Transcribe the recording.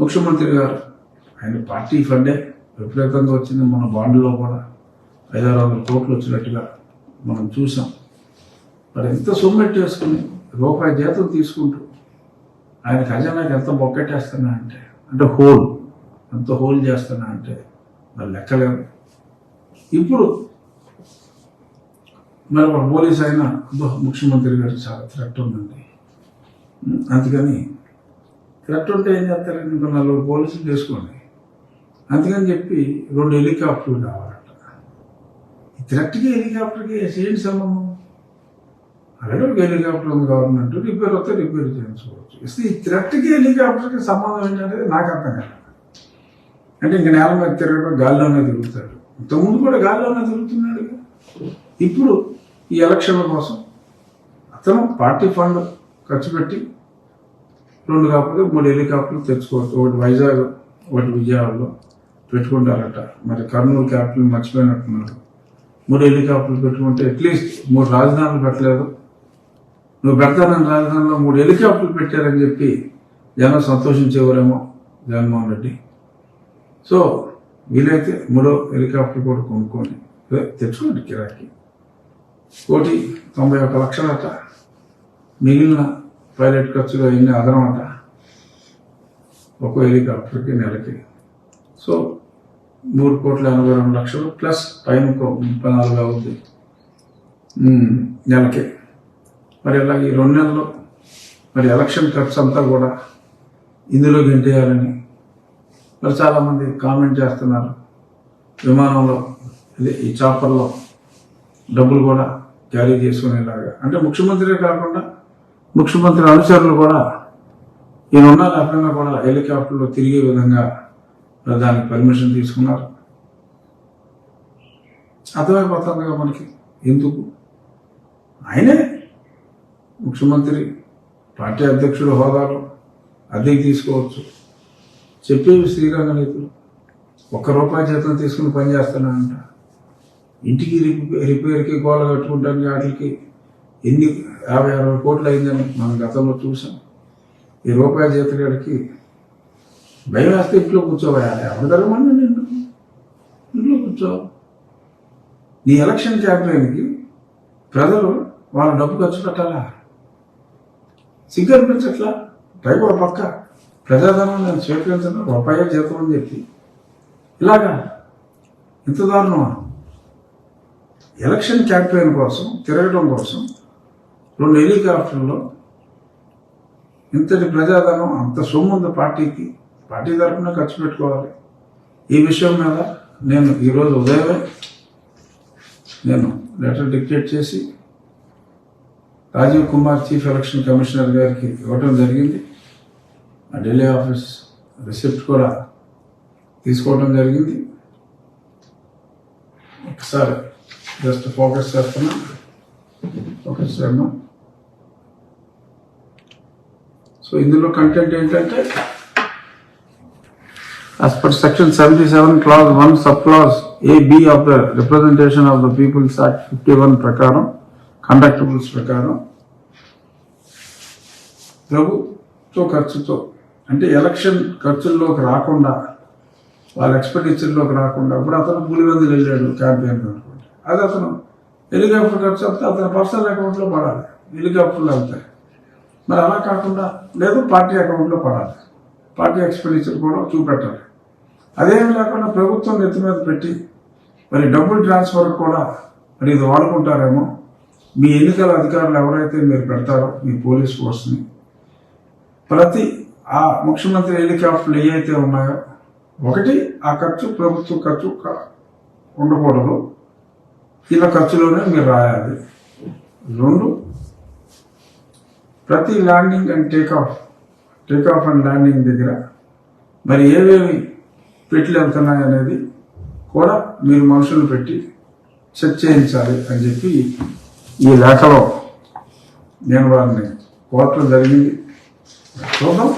ముఖ్యమంత్రి గారు. ఆయన పార్టీ ఫండే. విపరీతంగా వచ్చింది మన బాండ్లో కూడా. ఐదారు వందల కోట్లు వచ్చినట్టుగా మనం చూసాం. మరి ఎంత సొమ్మెట్ చేసుకుని రూపాయి జీతం తీసుకుంటూ ఆయన ఖజానాకి ఎంత బొక్కెట్టేస్తున్నా అంటే అంటే హోల్ ఎంత హోల్ చేస్తున్నా అంటే మరి లెక్కలేదు ఇప్పుడు మరి ఒక పోలీస్ అయినా ముఖ్యమంత్రి గారు చాలా థ్రెట్ ఉందండి. అందుకని థ్రెట్ ఉంటే ఏం చేస్తారండి ఇంకో నలుగురు పోలీసులు చేసుకోండి అందుకని చెప్పి రెండు హెలికాప్టర్లు కావాలంట. ఈ థ్రెట్కి హెలికాప్టర్కి ఏంటి సంబంధం? అలాగే ఒక హెలికాప్టర్ ఉంది గవర్నమెంట్ రిపేర్ వస్తే రిపేర్ చేయించుకోవచ్చు. ఇస్తే ఈ థ్రెట్కి హెలికాప్టర్కి సంబంధం ఏంటంటే నాకు అర్థం కాదు. అంటే ఇంక నేల మీద తిరగడం గాల్లోనే తిరుగుతాడు. ఇంతకుముందు కూడా గాల్లోనే తిరుగుతున్నాడు. ఇప్పుడు ఈ ఎలక్షన్ల కోసం అతను పార్టీ ఫండ్ ఖర్చు పెట్టి రెండు కాకపోతే మూడు హెలికాప్టర్లు తెచ్చుకోవచ్చు. ఒకటి వైజాగ్ ఒకటి విజయవాడలో పెట్టుకుంటారట. మరి కర్నూలు క్యాపిటల్ మర్చిపోయినట్టున్నారు. మూడు హెలికాప్టర్లు పెట్టుకుంటే అట్లీస్ట్ మూడు రాజధానులు పెట్టలేదు. నువ్వు పెడతానని రాజధానిలో మూడు హెలికాప్టర్లు పెట్టారని చెప్పి జనం సంతోషించేవారేమో జగన్మోహన్ రెడ్డి. సో వీలైతే మూడో హెలికాప్టర్ కూడా కొనుక్కోండి. తెచ్చుకోండి కిరాకి కోటి తొంభై ఒక్క లక్షలట మిగిలిన పైలట్ ఖర్చులు అవన్నీ అదనమాట ఒక ఒక్కో హెలికాప్టర్కి నెలకి. సో మూడు కోట్ల ఎనభై రెండు లక్షలు ప్లస్ పైన ముప్పై నాలుగు అవుద్ది. నెలకి. మరి ఇలా ఈ రెండు నెలలు మరి ఎలక్షన్ ఖర్చు అంతా కూడా ఇందులో గెంటేయాలని మరి చాలామంది కామెంట్ చేస్తున్నారు. విమానంలో అదే ఈ చాపర్లో డబ్బులు కూడా క్యారీ చేసుకునేలాగా. అంటే ముఖ్యమంత్రి కాకుండా ముఖ్యమంత్రి అనుచరులు కూడా ఈయన ఉన్నా లేకపోయినా కూడా హెలికాప్టర్లో తిరిగే విధంగా దానికి పర్మిషన్ తీసుకున్నారు. అర్థమైపోతుందిగా మనకి. ఎందుకు? ఆయనే ముఖ్యమంత్రి పార్టీ అధ్యక్షుడు హోదాలో అద్దెకి తీసుకోవచ్చు. చెప్పేవి శ్రీరంగ నీతులు ఒక్క రూపాయి జీతం తీసుకుని పని ఇంటికి రిపేర్కి గోల కట్టుకుంటానికి వాటికి ఎన్ని యాభై అరవై కోట్లు అయిందని మనం గతంలో చూసాం. ఈ రూపాయి జీతగాడికి భయం వేస్తే ఇంట్లో కూర్చోవాలి. ఎవరు ధరమని నిన్ను ఇంట్లో కూర్చో నీ ఎలక్షన్ క్యాంపెయిన్కి ప్రజలు వాళ్ళ డబ్బు ఖర్చు పెట్టాలా? సిగ్గు అనిపించట్లా పైకి ఒక పక్క ప్రజాధనం నేను స్వీకరించను రూపాయి జీతం అని చెప్పి. ఇలాగా? ఇంత దారుణమా? ఎలక్షన్ క్యాంపెయిన్ కోసం తిరగడం కోసం రెండు హెలికాప్టర్లో ఇంతటి ప్రజాధనం అంత సొమ్ము ఉంది పార్టీకి. పార్టీ తరఫున ఖర్చు పెట్టుకోవాలి. ఈ విషయం మీద నేను ఈరోజు ఉదయమే నేను లెటర్ డిక్టేట్ చేసి Rajiv Kumar chief election commissioner గారికి ఇవ్వటం జరిగింది. ఆ ఢిల్లీ ఆఫీస్ రిసిప్ట్ కూడా తీసుకోవడం జరిగింది. ఒకసారి జస్ట్ ఫోకస్ చేస్తున్నా. ఫోకస్ చేద్దాం. సో ఇందులో కంటెంట్ ఏంటంటే as per section 77 clause 1 subclause a b of the representation of the people's act 51 ప్రకారం కండక్టబుల్స్ ప్రకారం ప్రభుత్వ ఖర్చుతో అంటే ఎలక్షన్ ఖర్చుల్లోకి రాకుండా వాళ్ళ ఎక్స్పెండిచర్లోకి రాకుండా ఇప్పుడు అతను పులివెందులు వెళ్ళాడు క్యాంపెయిన్ అనుకోండి. అది అతను హెలికాప్టర్ ఖర్చు అంతా అతని పర్సనల్ అకౌంట్లో పడాలి. హెలికాప్టర్లు వెళ్తాయి మరి అలా కాకుండా లేదు పార్టీ అకౌంట్లో పడాలి. పార్టీ ఎక్స్పెండిచర్ కూడా చూపెట్టాలి. అదేమి లేకుండా ప్రభుత్వం నెత్తి మీద పెట్టి మరి డబ్బులు ట్రాన్స్ఫర్ కూడా మరి ఇది వాడుకుంటారేమో మీ ఎన్నికల అధికారులు ఎవరైతే మీరు పెడతారో మీ పోలీస్ ఫోర్స్ని ప్రతి ఆ ముఖ్యమంత్రి హెలికాప్టర్లు ఏవైతే ఉన్నాయో ఒకటి ఆ ఖర్చు ప్రభుత్వ ఖర్చు ఉండకూడదు. ఇలా ఖర్చులోనే మీరు రాయాలి. రెండు ప్రతి landing and takeoff off and landing దగ్గర మరి ఏవేవి పెట్లు వెళ్తున్నాయి అనేది కూడా మీరు మనుషులు పెట్టి చెక్ చేయించాలి అని చెప్పి ఈ లేఖలో నేను వారిని కోట్లు జరిగింది. చూద్దాం.